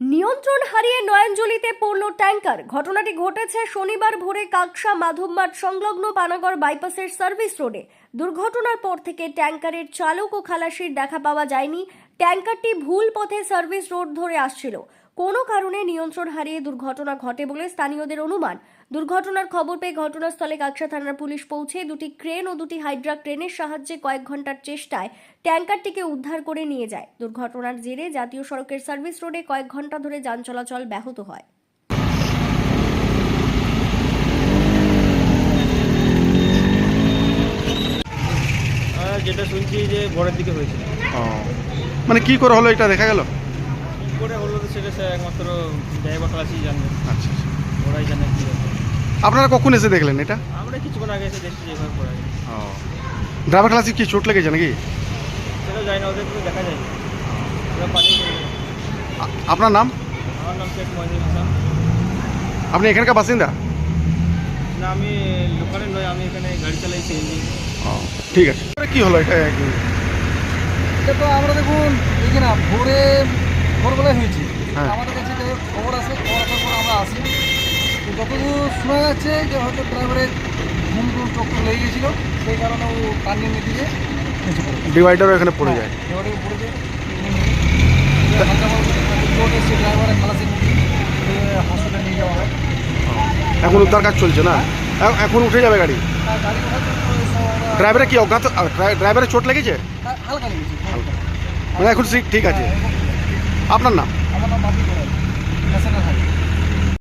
নিয়ন্ত্রণ হারিয়ে নয়নজলিতে পড়ল ট্যাঙ্কার। ঘটনাটি ঘটেছে শনিবার ভোরে কাকসা মাধবমাঠ সংলগ্ন পানাগড় বাইপাসের সার্ভিস রোডে। দুর্ঘটনার পর থেকে ট্যাঙ্কারের চালক ও খালাসির দেখা পাওয়া যায়নি। ট্যাঙ্কারটি ভুল পথে সার্ভিস রোড ধরে আসছিল। কোনো কারণে নিয়ন্ত্রণ হারিয়ে দুর্ঘটনা ঘটে বলে স্থানীয়দের অনুমান। দুর্ঘটনার খবর পেয়ে ঘটনাস্থলে কাকসা থানার পুলিশ পৌঁছে দুটি ক্রেন ও দুটি হাইড্রা ক্রেনের সাহায্যে কয়েক ঘণ্টার চেষ্টায় ট্যাঙ্কারটিকে উদ্ধার করে নিয়ে যায়। দুর্ঘটনার জেরে জাতীয় সড়কের সার্ভিস রোডে কয়েক ঘণ্টা ধরে যান চলাচল ব্যাহত হয়। শুনছি যে ভোরের দিকে হয়েছিল। ও। মানে কি করে হলো এটা দেখা গেল? কী করে হলো তো সেটা সে একমাত্র ড্রাইভার ক্লাসই জানবে আচ্ছা আচ্ছা। ওরাই জানে কী ব্যাপার। আপনারা কখন এসে দেখলেন এটা? আমরা কিছুক্ষণ আগে এসে দেখছি যেভাবে পড়া যায়। ও। ড্রাইভার ক্লাসে কি চোট লেগেছে নাকি? সেটাও যায় না ওদের তো দেখা যায় ওরা পালিয়ে আ- আপনার নাম? আমার নাম শেখ মহিনুল ইসলাম আপনি এখানকার বাসিন্দা? না আমি লোকালের নয় আমি এখানে গাড়ি চালাই সিএনজি ও ঠিক আছে। কি হলো এটা? এটা তো আমরা দেখুন দেখি না ভোরে ভোরবেলায় হয়েছে। হ্যাঁ। আমাদের কাছে যে খবর আসে খবর আসার পর আমরা আসি তো যতদূর শোনা যাচ্ছে যে হয়তো ড্রাইভারের ঘুম টুম চক্কর লেগে গেছিল সেই কারণে ও নিচে পড়ে যায়। ডিভাইডারও এখানে পড়ে যায়। এবারে পড়ে যায় নিয়ে হয়। এখন উদ্ধার কাজ চলছে না? এখন উঠে যাবে গাড়ি? আর গাড়ি হয়তো ড্রাইভারের কি অজ্ঞাত আ, ড্রাই- ড্রাইভারের চোট লেগেছে হালকা লেগেছে হালকা মানে এখন ঠিক- ঠিক আছে আপনার নাম আমার নাম বাপি